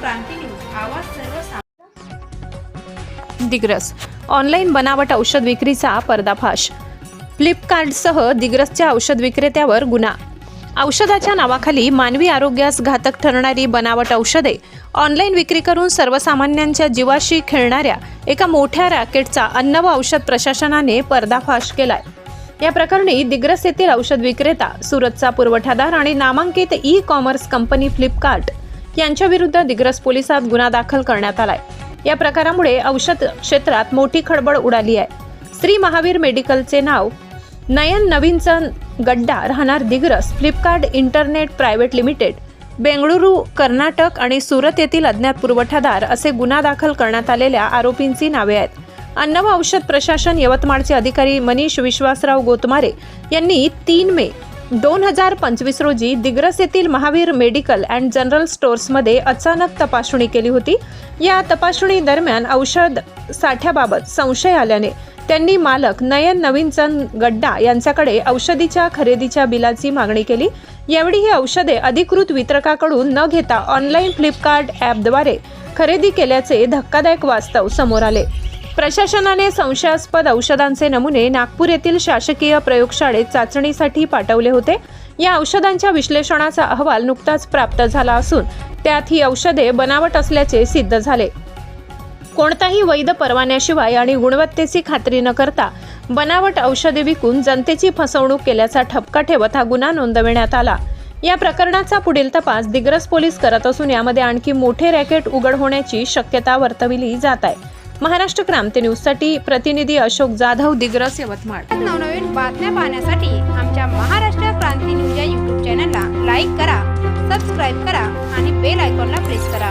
क्रांती news आवाज Digras. Online बनावट औषध विक्रीचा पर्दाफाश. फ्लिपकार्टसह दिग्रसच्या औषध विक्रेत्यावर गुन्हा. औषधाच्या नावाखाली मानवी आरोग्यास घातक ठरणारी बनावट औषधे ऑनलाईन विक्री करून सर्वसामान्यांच्या जीवाशी खेळणाऱ्या एका मोठ्या रॅकेटचा अन्न व औषध प्रशासनाने पर्दाफाश केलाय. या प्रकरणी दिग्रस येथील औषध विक्रेता सुरतचा पुरवठादार आणि नामांकित ई कॉमर्स कंपनी फ्लिपकार्ट. यांच्याविरुद्ध दिग्रस पोलिसात गुन्हा दाखल करण्यात आलाय. या प्रकारामुळे औषध क्षेत्रात मोठी खळबळ उडाली आहे. श्री महावीर मेडिकलचे नाव नयन नवीनचंद गड्डा राहणार Digras Flipkart internet private limited Bengaluru Karnataka आणि सुरत येथील अज्ञात पुरवठादार असे गुन्हा दाखल करण्यात आलेल्या आरोपींची नावे आहेत. अन्न व औषध प्रशासन यवतमाळचे अधिकारी मनीष विश्वासराव गोतमारे यांनी तीन मे दोन हजार पंचवीस रोजी दिग्रस येथील महावीर मेडिकल अँड जनरल स्टोअर्समध्ये अचानक तपासणी केली होती. या तपासणी दरम्यान औषध साठ्याबाबत संशय आल्याने त्यांनी मालक नयन नवीनचंद गड्डा यांच्याकडे औषधीच्या खरेदीच्या बिलाची मागणी केली. यावेळी ही औषधे अधिकृत वितरकाकडून न घेता ऑनलाईन फ्लिपकार्ट ॲपद्वारे खरेदी केल्याचे धक्कादायक वास्तव समोर आले. प्रशासनाने संशयास्पद औषधांचे नमुने नागपूर येथील शासकीय प्रयोगशाळेत चाचणीसाठी पाठवले होते. या औषधांच्या विश्लेषणाचा अहवाल नुकताच प्राप्त झाला असून त्यात ही औषधे बनावट असल्याचे सिद्ध झाले. कोणताही वैध परवान्याशिवाय आणि गुणवत्तेची खात्री न करता बनावट औषधे विकून जनतेची फसवणूक केल्याचा ठपका ठेवत हा गुन्हा नोंदविण्यात आला. या प्रकरणाचा पुढील तपास दिग्रस पोलीस करत असून यामध्ये आणखी मोठे रॅकेट उघड होण्याची शक्यता वर्तविली जात आहे. महाराष्ट्र क्रांती न्यूजसाठी प्रतिनिधी अशोक जाधव दिग्रस यवतमाळ. नवनवीन बातम्या पाहण्यासाठी आमच्या महाराष्ट्र क्रांती न्यूज या यूट्यूब चॅनलला लाईक करा सबस्क्राईब करा आणि बेल आयकॉनला प्रेस करा.